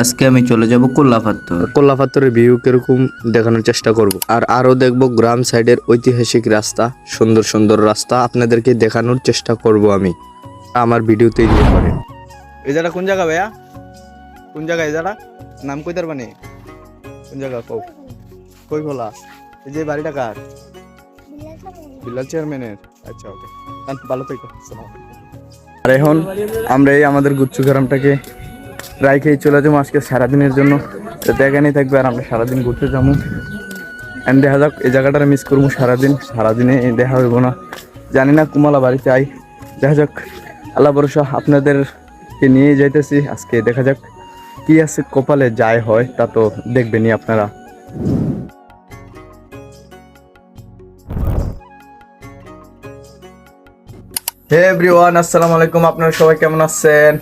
আজকে আমি চলে যাব কোল্লাপাত্তর কোল্লাপাত্তরের ভিউ কীরকম দেখানোর চেষ্টা করব। আর আরও দেখব গ্রাম সাইডের ঐতিহাসিক রাস্তা সুন্দর সুন্দর রাস্তা আপনাদেরকে দেখানোর চেষ্টা করব আমি। আমার ভিডিওতে নিয়ে করেন এই জায়গা কোন জায়গা ভাইয়া? কোন জায়গা এই জায়গা? নাম কই মানে? কোন জায়গা কও? কই বলা? এই যে বাড়িটা কার? বিল্লাল চেয়ারম্যানের। আচ্ছা ওকে। ভালো থেকো আসসালামু আলাইকুম। আর এখন আমরা এই আমাদের গুচ্ছু গ্রামটাকে প্রায় খেয়ে চলে যাব আজকে সারাদিনের জন্য। তো দেখানি থাকবে আর আমরা সারাদিন ঘুরতে যাব। এন্ড দেখা যাক, এই জায়গাটা মিস করব সারাদিন। সারাদিনে দেখা হইব না। জানি না কুমালা বাড়িতে আই দেখা যাক। আল্লাহ ভরসা, আপনাদেরকে নিয়ে যাইতেছি আজকে। দেখা যাক কি আছে কপালে যায় হয়, তা তো দেখবেনই আপনারা। হে এভরিওয়ান আসসালামু আলাইকুম। আপনারা সবাই কেমন আছেন?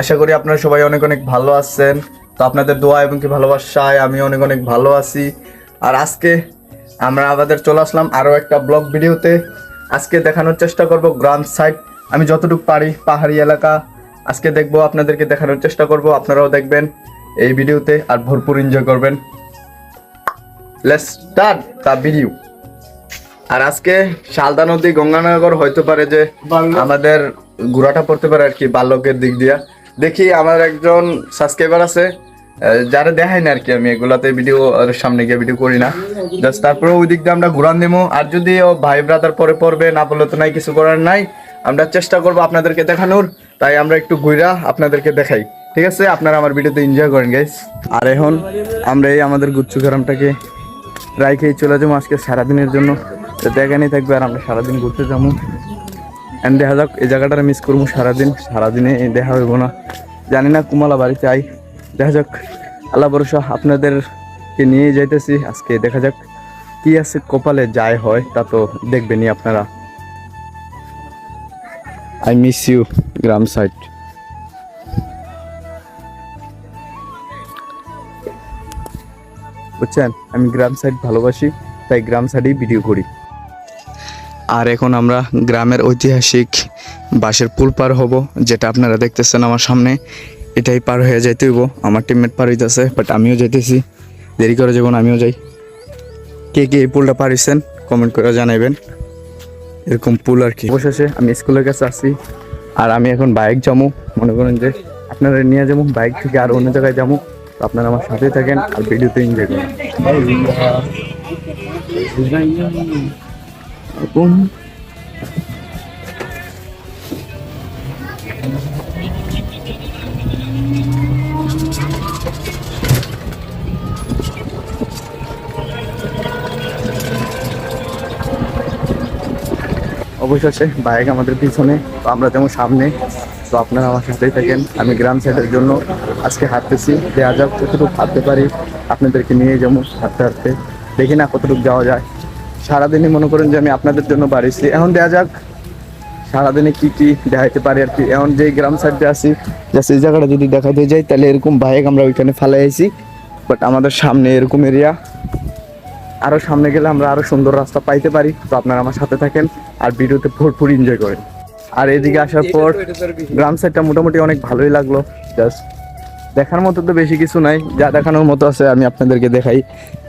আশা করি আপনারা সবাই অনেক অনেক ভালো আছেন। তো আপনাদের দোয়া এবং কি ভালোবাসায় আমি অনেক অনেক ভালো আছি। আর আজকে আমরা আমাদের চলে আসলাম আরও একটা ব্লগ ভিডিওতে। আজকে দেখানোর চেষ্টা করব গ্রাম সাইড। আমি যতটুকু পারি পাহাড়ি এলাকা। আজকে দেখব আপনাদেরকে দেখানোর চেষ্টা করব। আপনারাও দেখবেন এই ভিডিওতে আর ভরপুর এনজয় করবেন। লেটস স্টার্ট দ্য ভিডিও আর আজকে শালদা নদী গঙ্গানগর হইতে পারে যে আমাদের ঘোরাটা পড়তে পারে আর কি বাল্যকের দিক দিয়া। দেখি আমার একজন সাবস্ক্রাইবার আছে যারা দেখাই না আর কি আমি, এগুলাতে ভিডিও সামনে গিয়ে ভিডিও করি না। জাস্ট তারপরে ওই দিক দিয়ে আমরা ঘুরান দেবো আর যদি ভাই ব্রাদার পরে পড়বে, না বললে তো নাই, কিছু করার নাই, আমরা চেষ্টা করব আপনাদেরকে দেখানোর। তাই আমরা একটু ঘুরা আপনাদেরকে দেখাই। ঠিক আছে? আপনারা আমার ভিডিওতে এনজয় করেন গাইস আর এখন আমরা এই আমাদের গুচ্ছু গ্রামটাকে খেয়ে চলে যাব আজকে সারাদিনের জন্য। তো দেখানি থাকবে আর আমরা সারাদিন ঘুরতে যাব। এন্ড দেখা যাক, এই জায়গাটা মিস করব সারাদিন। সারাদিনে দেখা হইব না। জানি না কুমালা বাড়িতে আই। দেখা যাক। আল্লাহ ভরসা, আপনাদেরকে নিয়ে যাইতেছি। আজকে দেখা যাক কি আছে কপালে যায় হয়, তা তো দেখবেনই আপনারা। আই মিস ইউ গ্রাম সাইড বুঝছেন? আমি গ্রাম সাইড ভালোবাসি, তাই গ্রাম সাইডেই ভিডিও করি। আর এখন আমরা গ্রামের ঐতিহাসিক বাঁশের পুল পার হব, যেটা আপনারা দেখতেছেন আমার সামনে। এটাই পার হয়ে যাইতে হইব। আমার টিমমেট পার হইতেছে বাট আমিও যাইতেছি। দেরি করে যখন আমিও যাই। কে কে এই পুলটা পারিছেন কমেন্ট করে জানাবেন এরকম পুল আর কি। অবশেষে আমি স্কুলের কাছে আসি, আর আমি এখন বাইক যাব মনে করেন যে আপনারা নিয়ে যাব বাইক থেকে আর অন্য জায়গায় যাব আপনারা আমার সাথে থাকেন, আর ভিডিওতে এনজয় করেন। অবশেষে বাইক আমাদের পিছনে, তো আমরা যেমন সামনে, তো আপনারা আমার সাথেই থাকেন। আমি গ্রাম সাইডের জন্য আজকে হাঁটতেছি। দেওয়া যাক, কতটুকু হাঁটতে পারি, আপনাদেরকে নিয়ে যেমন হাঁটতে হাঁটতে। দেখি না কতটুকু যাওয়া যায়। সারাদিনই মনে করেন যে আমি আপনাদের জন্য বাড়িছি এখন দেওয়া যাক সারাদিনে কি কি দেখাইতে পারি আর কি। এখন যে গ্রাম সাইডে আছি জাস্ট এই জায়গাটা যদি দেখাইতে যাই তাহলে এরকম বাইক আমরা ওইখানে ফেলে আইছি। বাট আমাদের সামনে এরকম এরিয়া আরও সামনে গেলে আমরা আরও সুন্দর রাস্তা পাইতে পারি। তো আপনারা আমার সাথে থাকেন আর ভিডিওতে ভরপুর এনজয় করেন। আর এদিকে আসার পর গ্রাম সাইডটা মোটামুটি অনেক ভালোই লাগল। জাস্ট দেখার মতো তো বেশি কিছু নাই যা দেখানোর মতো আছে আমি আপনাদেরকে দেখাই।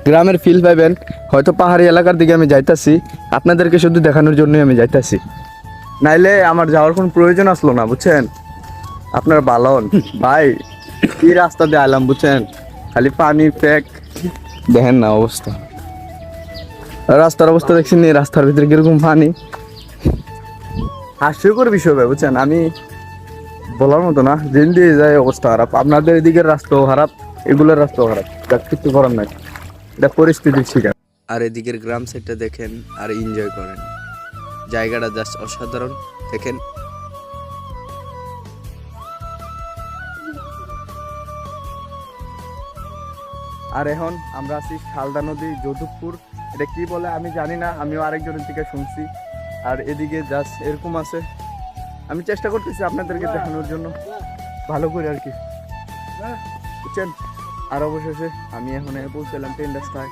গ্রামের ফিল পাইবেন। হয়তো পাহাড়ি এলাকার দিকে আমি যাইতাছি। আপনাদেরকে শুধু দেখানোর জন্যই আমি যাইতাছি। নাইলে আমার যাওয়ার কোনো প্রয়োজন আসলো না বুঝছেন? আপনার বালন ভাই কি রাস্তা দিয়ে আইলাম বুঝছেন? খালি পানি প্যাক দেখেন না অবস্থা। রাস্তার অবস্থা দেখছেন এই রাস্তার ভিতরে কীরকম পানি। হাস্যকর বিষয় ভাই বুঝছেন? আমি বলার মতো না। দিন দিয়ে যায় অবস্থা খারাপ। আপনাদের এদিকের রাস্তাও খারাপ এগুলোর রাস্তাও খারাপ। কিছু করার নাই। এটা পরিস্থিতির শিকার আর এদিকের গ্রাম সাইডটা দেখেন আর এনজয় করেন। জায়গাটা জাস্ট অসাধারণ দেখেন। আর এখন আমরা আছি শালদা নদী যোধপুর এটা কি বলে আমি জানি না আমিও আরেকজনের থেকে শুনছি। আর এদিকে জাস্ট এরকম আছে। আমি চেষ্টা করতেছি আপনাদেরকে দেখানোর জন্য। ভালো করে আর কি। বুঝছেন? আর অবশেষে আমি এখন পৌঁছালাম ট্রেন রাস্তায়।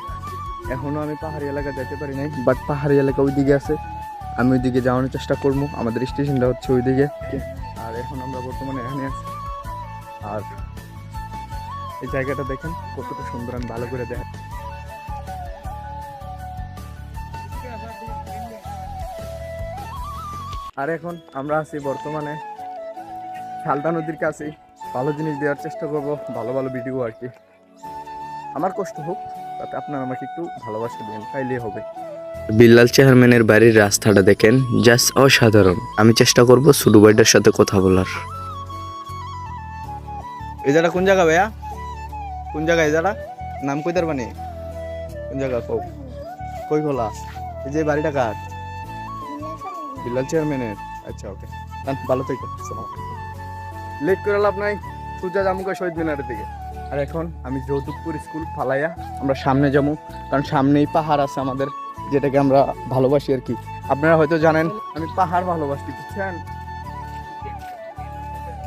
এখনও আমি পাহাড়ি এলাকা যেতে পারি নাই বাট পাহাড়ি এলাকা ওইদিকে আছে। আমি ওইদিকে যাওয়ানোর চেষ্টা করব, আমাদের স্টেশনটা হচ্ছে ওইদিকে। আর এখন আমরা বর্তমানে এখানে আছি। আর এই জায়গাটা দেখেন, কতটা সুন্দর, আমি ভালো করে দেখ আর এখন আমরা আছি বর্তমানে শালদা নদীর কাছে ভালো জিনিস দেওয়ার চেষ্টা করব, ভালো ভালো ভিডিও আর কি। আমার কষ্ট হোক তাতে আপনারা আমাকে একটু ভালোবাসা দিন তাইলেই হবে। বিল্লাল চেয়ারম্যানের বাড়ির রাস্তাটা দেখেন জাস্ট অসাধারণ। আমি চেষ্টা করব সুডু ভাইটার সাথে কথা বলার। এই জায়গা কোন জায়গা ভাইয়া? কোন জায়গা এই জায়গা? নাম কই তার মানে? কোন জায়গা কও? কই খোলা এই যে বাড়িটা কার? বিল্লাল চেয়ারম্যানের। আচ্ছা ওকে। ভালো থেকো লেট করে লাভ নাই সূর্যা জামুকা শহীদ মিনারের দিকে। আর এখন আমি যৌতুকপুর স্কুল ফালাইয়া আমরা সামনে যাব। কারণ সামনেই পাহাড় আছে আমাদের যেটাকে আমরা ভালোবাসি আর কি। আপনারা হয়তো জানেন আমি পাহাড় ভালোবাসি বুঝছেন?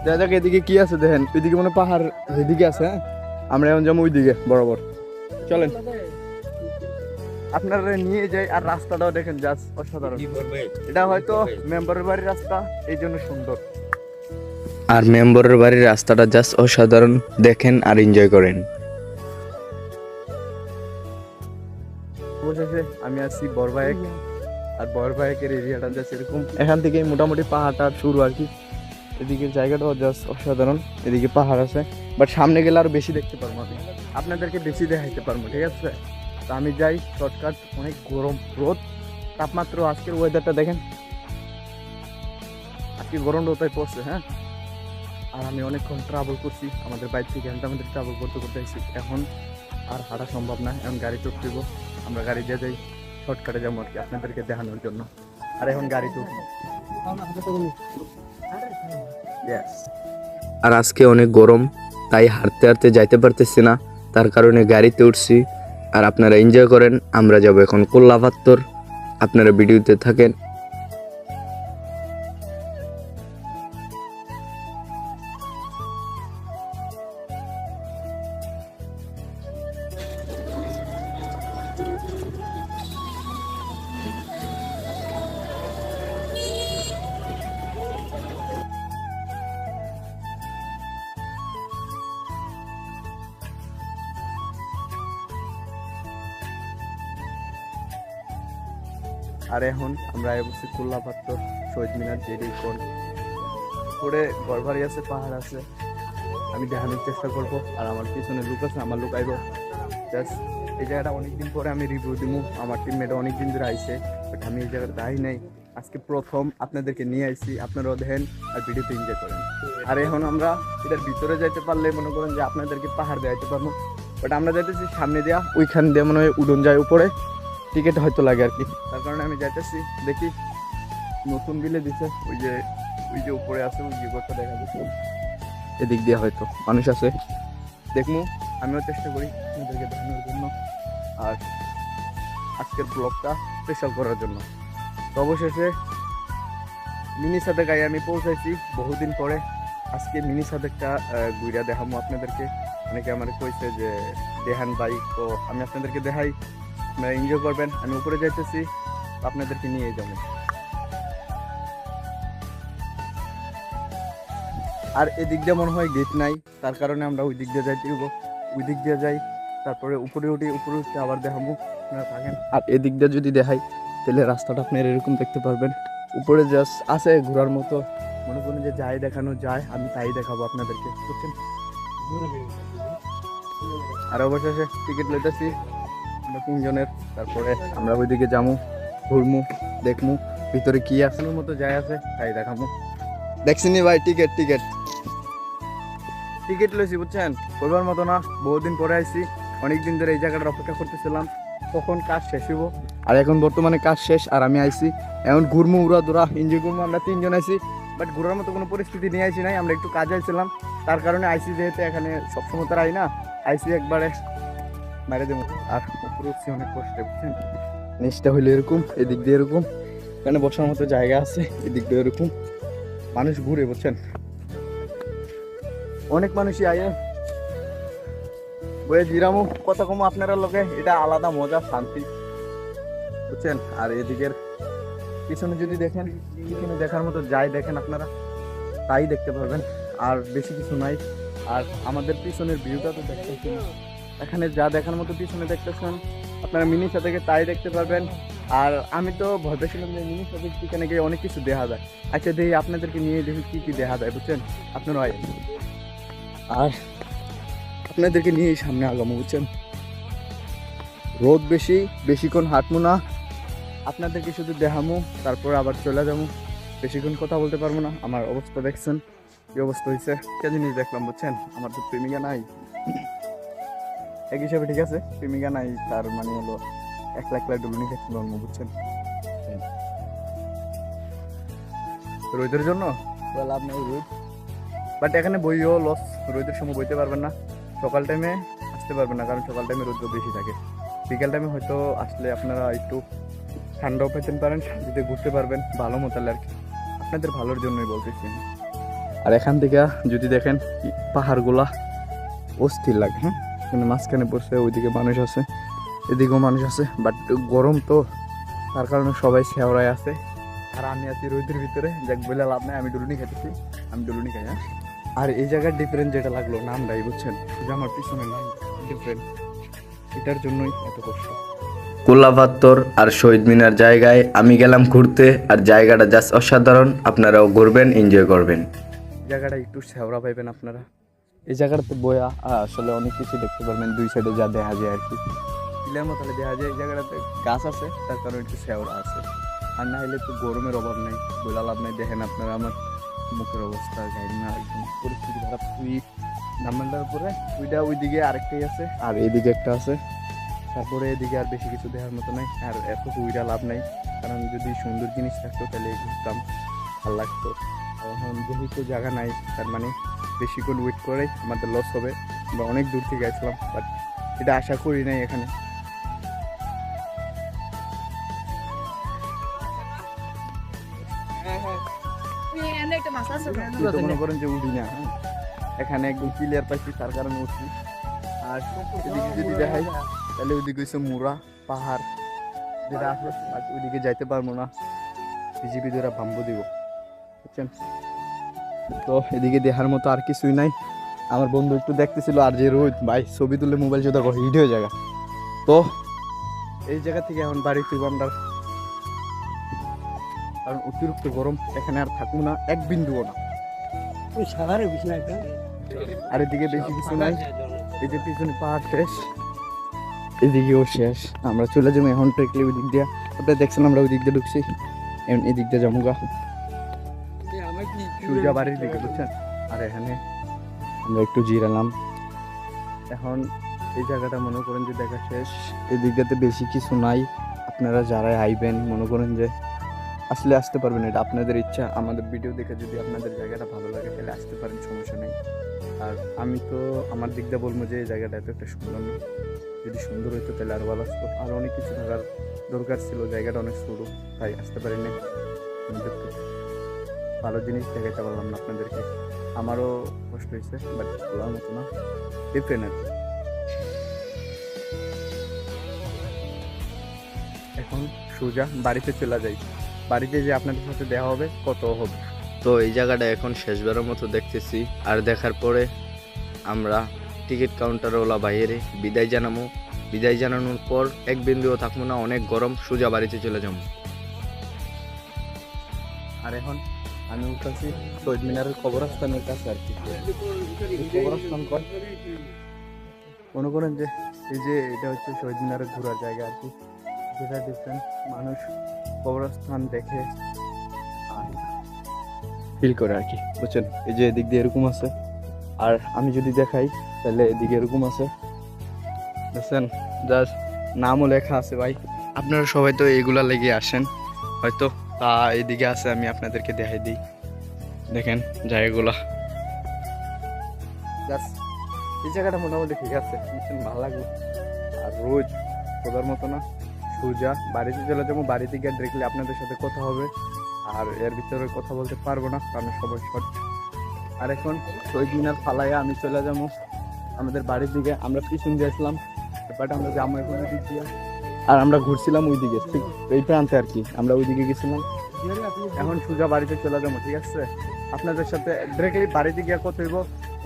দেখা যাক এদিকে কি আছে দেখেন? এদিকে মনে পাহাড় এদিকে আছে হ্যাঁ? আমরা এখন যাব ওইদিকে বরাবর। চলেন। আপনারা নিয়ে যাই আর রাস্তাটাও দেখেন জাস্ট অসাধারণ। এটা হয়তো মেম্বারের বাড়ির রাস্তা এই জন্য সুন্দর। আর মেম্বরের বাড়ির রাস্তাটা জাস্ট অসাধারণ। দেখেন আর এনজয় করেন। আমি আছি বরবায়েক। আর বরবায়েকের এরিয়াটা জাস্ট এরকম। এখান থেকেই মোটামুটি পাহাড়টা শুরু আর কি। এদিকে জায়গাটাও জাস্ট অসাধারণ। এদিকে পাহাড় আছে। বাট সামনে গেলে আরও বেশি দেখতে পারব আমি। আপনাদেরকে বেশি দেখাইতে পারব, ঠিক আছে? তো আমি যাই শর্টকাট অনেক গরম রোদ। তাপমাত্রা আজকের ওয়েদারটা দেখেন। আজকে গরম রোদায় পড়ছে হ্যাঁ? আর আমি অনেকক্ষণ ট্রাভেল করছি। আমাদের বাইক থেকে ঘণ্টা আমাদের ট্রাভেল করতে করতে আসছি এখন আর হাঁটা সম্ভব না, এখন গাড়ি চড়তে দিব। আমরা গাড়ি দিয়ে যাই শর্টকাটে যাব আর কি, আপনাদেরকে দেখানোর জন্য। আর এখন গাড়ি তো আর আজকে অনেক গরম, তাই হাঁটতে হাঁটতে যাইতে পারতেছি না। তার কারণে গাড়িতে উঠছি। আর আপনারা এনজয় করেন, আমরা যাব এখন কোল্লাপাত্তর। আপনারা ভিডিওতে থাকেন আর এখন আমরা বসছি কুল্লা পাত্তর শহীদ মিনার জেডি কোন। গড়বাড়ি আছে, পাহাড় আছে। আমি দেখানোর চেষ্টা করব, আর আমার পিছনে লুক আছে, আমার লুক আইব। জাস্ট এই জায়গাটা অনেকদিন পরে আমি রিভিউ দিব। আমার টিমমেট অনেকদিন ধরে আইছে বাট আমি এই জায়গাটা দাই নাই। আজকে প্রথম আপনাদেরকে নিয়ে আইছি, আপনারাও দেখেন আর ভিডিওতে এনজয় করেন। আর এখন আমরা এটার ভিতরে যাইতে পারলে মনে করেন যে আপনাদেরকে পাহাড় দেখাইতে পারব। বাট আমরা যাইতেছি সামনে দেওয়া ওইখান দিয়ে মনে হয় উডন যায় উপরে। টিকিট হয়তো লাগে আর কি। তার কারণে আমি যাইতেছি, দেখি নতুন বিলে দিছে, ওই যে ওই যে উপরে আছে, ওই যে দেখা যাচ্ছে। এদিক দিয়ে হয়তো মানুষ আছে। দেখমু, আমিও চেষ্টা করি আপনাদেরকে দেখানোর জন্য আর আজকের ব্লগটা স্পেশাল করার জন্য। তো অবশেষে মিনি সাথে গায়ে আমি পৌঁছাইছি, বহুদিন পরে আজকে মিনি সাদেকটা ঘুরিয়া দেখামো আপনাদেরকে। অনেকে আমার কইছে যে দেহান বাইক তো আমি আপনাদেরকে দেখাই। আপনারা এনজয় করবেন। আমি উপরে যাইতেছি, আপনাদেরকে নিয়ে যাব। আর এদিক দিয়ে মনে হয় গেট নাই, তার কারণে আমরা ওই দিক দিয়ে যাইতে হইব। ওই দিক দিয়ে যাই, তারপরে উপরে উঠি, উপরে উঠতে আবার দেখাবো আপনারা থাকেন। আর এদিক দিয়ে যদি দেখাই, তাহলে রাস্তাটা আপনারা এরকম দেখতে পারবেন। উপরে জাস্ট আছে ঘোরার মতো, মনে করেন যে যাই দেখানো যায়, আমি তাই দেখাবো আপনাদেরকে, বুঝছেন? আর অবশেষে টিকিট লইতেছি। আমরা তিনজনের তারপরে আমরা ওইদিকে যাব ঘুরমু দেখমু ভিতরে কি আছে? মতো যাই আছে তাই দেখামু। দেখছিনি ভাই টিকিট টিকিট। টিকিট লইছি বুঝছেন? করবার মতো না বহুদিন পরে আইছি অনেক দিন ধরে এই জায়গাটার অপেক্ষা করতেছিলাম কখন কাজ শেষ হইব? আর এখন বর্তমানে কাজ শেষ আর আমি আইছি এখন ঘুরমু উড়া দুরা এনজয় করব আমরা তিনজন আইছি বাট ঘুরার মতো কোনো পরিস্থিতি নিয়ে আইছি নাই আমরা একটু কাজে আইছিলাম তার কারণে আইসি যেহেতু এখানে সবসময় তারা আই না আইসি একবারে মেরে দেবো আর উঠছি অনেক কষ্টে, বুঝছেন? নিচটা হইল এরকম, এদিক দিয়ে এরকম। এখানে বসার মতো জায়গা আছে, এদিক দিয়ে এরকম। মানুষ ঘুরে, বুঝছেন? অনেক মানুষই আয়ে। বয়ে জিরামু, কথা কমু আপনারা লোকে এটা আলাদা মজা, শান্তি, বুঝছেন? আর এদিকের পিছনে যদি দেখেন, পিছনে দেখার মতো যাই দেখেন আপনারা, তাই দেখতে পারবেন। আর বেশি কিছু নাই। আর আমাদের পিছনের ভিউটা তো দেখতেছেন এখানে যা দেখার মতো পিছনে দেখতেছেন, আপনারা মিনিসা থেকে তাই দেখতে পারবেন। আর আমি তো ভয় পেয়েছিলাম যে মিনিসা থেকে এখানে গিয়ে অনেক কিছু দেখা যায়। আচ্ছা দেখি আপনাদেরকে নিয়ে দেখি কী কী দেখা যায়, বুঝছেন? আপনারা আয়। আর আপনাদেরকে নিয়ে সামনে আগামো, বুঝছেন? রোদ বেশি, বেশিক্ষণ হাঁটবো না। আপনাদেরকে শুধু দেখামো, তারপর আবার চলে যাব। বেশিক্ষণ কথা বলতে পারব না, আমার অবস্থা দেখছেন, কি অবস্থা হয়েছে কে জিনিস দেখলাম, বুঝছেন? আমার তো প্রেমিকা নাই। এক হিসাবে ঠিক আছে। প্রেমিকা নাই তার মানে হলো একলা একলা ডুলুনি খেতে জন্ম বুঝছেন? রোদের জন্য? লাভ নেই রোদ বাট এখানে বইও লস রোদের সময় বইতে পারবেন না। সকাল টাইমে আসতে পারবেন না কারণ সকাল টাইমে রোদ বেশি থাকে। বিকাল টাইমে হয়তো আসলে আপনারা একটু ঠান্ডাও পেতেন পারেন শান্তিতে ঘুরতে পারবেন ভালো মতো আর কি। আপনাদের ভালোর জন্যই বলতেছি আর এখান থেকে যদি দেখেন পাহাড়গুলা অস্থির লাগে হ্যাঁ? এখানে মাঝখানে বসে ওইদিকে মানুষ আছে এদিকেও মানুষ আছে বাট গরম তো তার কারণে সবাই শেওড়ায় আছে। আর আমি আছি রোদের ভিতরে যাক বলে লাভ নাই আমি ডুলুনি খেতেছি আমি ডুলুনি খাই হ্যাঁ। আর এই জায়গার ডিফারেন্ট যেটা লাগল নামটাই বুঝছেন? যে আমার পিছনে নাম ডিফারেন্ট এটার জন্যই এত কষ্ট। কোল্লাপাত্তর আর শহীদ মিনার জায়গায় আমি গেলাম ঘুরতে আর জায়গাটা জাস্ট অসাধারণ আপনারাও ঘুরবেন এনজয় করবেন। জায়গাটা একটু শেওড়া পাইবেন আপনারা। এই জায়গাটাতে বয়া আসলে অনেক কিছু দেখতে পারবেন দুই সাইডে যা দেখা যায় আর কি। কিলার মতো দেখা যায় এই জায়গাটাতে গাছ আছে তার কারণে একটু শেওড়া আছে। আর না হলে তো গরমের অভাব নেই বলা লাভ নেই দেখেন আপনারা আমার মুখের অবস্থা গাড়ি না একদম পরিস্থিতি খারাপ তুই নাম্বারটার উপরে। ওইটা ওইদিকে আরেকটাই আছে। আর এইদিকে একটা আছে। তারপরে এদিকে আর বেশি কিছু দেখার মতো নাই আর এত সুবিধা লাভ নাই। কারণ যদি সুন্দর জিনিস থাকতো তাহলে ঘুরতাম ভালো লাগতো। এখন যেহেতু জায়গা নাই তার মানে বেশিক্ষণ ওয়েট করে আমাদের লস হবে আমরা অনেক দূর থেকে গেছিলাম বাট এটা আশা করি নাই এখানে। মাছ আছে। কিন্তু মনে করেন যে উঠি না হ্যাঁ। এখানে একদম ক্লিয়ার পাইছি তার কারণে উঠি আর এদিকে যদি দেখাই তাহলে ওইদিকে হচ্ছে মুরা পাহাড়। যেটা ওইদিকে যাইতে পারব না। বিজেপি দ্বারা বাম্বু দিব। বুঝছেন? তো এদিকে দেখার মতো আর কিছুই নাই। আমার বন্ধু একটু দেখতেছিল আর যে রোদ ভাই ছবি তুলে মোবাইল চোদা হিট হয়ে জায়গা তো এই জায়গা থেকে এখন বাড়ি ফিরবো আমরা। কারণ অতিরিক্ত গরম এখানে আর থাকব না এক বিন্দুও না। আর এদিকে বেশি কিছু নাই। এই যে পিছনে পাহাড় শেষ। এদিকেও শেষ। আমরা চলে যাব এখন ট্রেকলে ওই দিক দিয়ে। আপনারা দেখছেন আমরা ওই দিক দিয়ে ঢুকছি। এখন এই দিক দিয়ে যাব গা। আমার কি সূর্য বাড়ির দিকে, বুঝছেন? আর এখানে আমরা একটু জিরালাম এখন এই জায়গাটা মনে করেন যে দেখা শেষ। এই দিকটাতে বেশি কিছু নাই। আপনারা যারাই আইবেন, মনে করেন যে আসলে আসতে পারবেন এটা আপনাদের ইচ্ছা। আমাদের ভিডিও দেখে যদি আপনাদের জায়গাটা ভালো লাগে, তাহলে আসতে পারেন, সমস্যা নেই। আর আমি তো আমার দিক দিয়ে বলব যে এই জায়গাটা এত একটা সুন্দর না। যদি সুন্দর হইতো, তাহলে আরও ভালো আসতো আর অনেক কিছু থাকার দরকার ছিল। জায়গাটা অনেক ছোটো, তাই আসতে পারিনি। তো ভালো জিনিস দেখাতে পারলাম না আপনাদেরকে। আমারও কষ্ট হয়েছে বাট বলার মতো না। ডিফারেন্ট আর এখন সোজা বাড়িতে চলে যাই। বাড়িতে যে আপনাদের সাথে দেওয়া হবে কত হবে? তো এই জায়গাটা এখন শেষবারের মতো দেখতেছি। আর দেখার পরে আমরা টিকিট কাউন্টারওয়ালা বাইরে বিদায় জানাব বিদায় জানানোর পর এক বিন্দুও থাকব না অনেক গরম সোজা বাড়িতে চলে যাব আর এখন আমি উঠেছি শহীদ মিনারের কবরস্থানের কাছে আর কি। কবরস্থান কর। মনে করেন যে এই যে এটা হচ্ছে শহীদ মিনারের ঘোরার জায়গা আর কি। যেটা ডিফারেন্ট মানুষ কবরস্থান দেখে ফিল করে আর কি বুঝছেন? এই যে এদিক দিয়ে এরকম আছে। আর আমি যদি দেখাই তাহলে এদিকে এরকম আছে। বুঝছেন জাস্ট নামও লেখা আছে ভাই। আপনারা সবাই তো এগুলা লেগে আসেন। হয়তো তা এদিকে আছে, আমি আপনাদেরকে দেখাই দিই। দেখেন, জায়গাগুলা। এই জায়গাটা মোটামুটি ঠিক আছে ভালো লাগল আর রোজ খোদার মতো না, সোজা বাড়িতে চলে যাব, বাড়িতে গিয়ে দেখলে আপনাদের সাথে কথা হবে। আর এর ভিতরে কথা বলতে পারব না, কারণ সবাই শর্ট। আর এখন শহীদ মিনার ফালাইয়া আমি চলে যাব, আমাদের বাড়ির দিকে। আমরা পিছন দিয়েছিলাম ব্যাপারটা আমরা ওই দিক দিয়ে। আর আমরা ঘুরছিলাম ওই দিকে ঠিক এই প্রান্তে আর কি। আমরা ওই দিকে গেছিলাম। এখন সোজা বাড়িতে চলে যাব, ঠিক আছে? আপনাদের সাথে ডিরেক্টলি বাড়িতে গিয়ে কত হইব।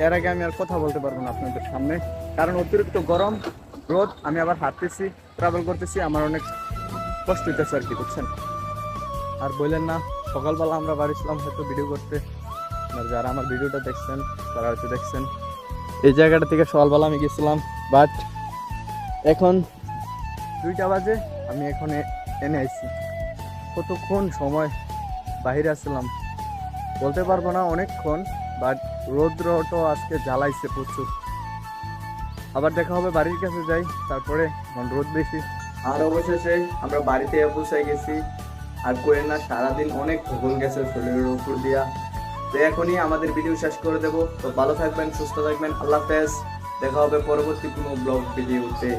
এর আগে আমি আর কথা বলতে পারব না আপনাদের সামনে। কারণ অতিরিক্ত গরম, রোদ, আমি আবার হাঁটতেছি ট্রাভেল করতেছি, আমার অনেক কষ্ট হইতেছে আর কি, বুঝছেন? আর বললেন না, সকালবেলা আমরা বাড়িছিলাম হয়তো ভিডিও করতে। আর যারা আমার ভিডিওটা দেখছেন, তারা হয়তো দেখছেন। এই জায়গাটা থেকে সকালবেলা আমি গেছিলাম বাট এখন দুইটা বাজে, আমি এখন এনে আইছি। কতক্ষণ সময় বাইরে আসলাম? বলতে পারব না অনেকক্ষণ বাট রৌদ্রটো আজকে জ্বালাইছে প্রচুর। আবার দেখা হবে বাড়ির কাছে যাই, তারপরে রোদ বেশি। আর অবশেষে আমরা বাড়িতে পৌঁছাই গেছি। আর কোয়েন না, সারাদিন অনেক ভূগোল গেছে শরীরের উপর দিয়া। তো এখনই আমাদের ভিডিও শেষ করে দেবো। তো ভালো থাকবেন, সুস্থ থাকবেন, আল্লাহ হাফেজ। দেখা হবে পরবর্তী কোনো ব্লগ ভিডিওতে।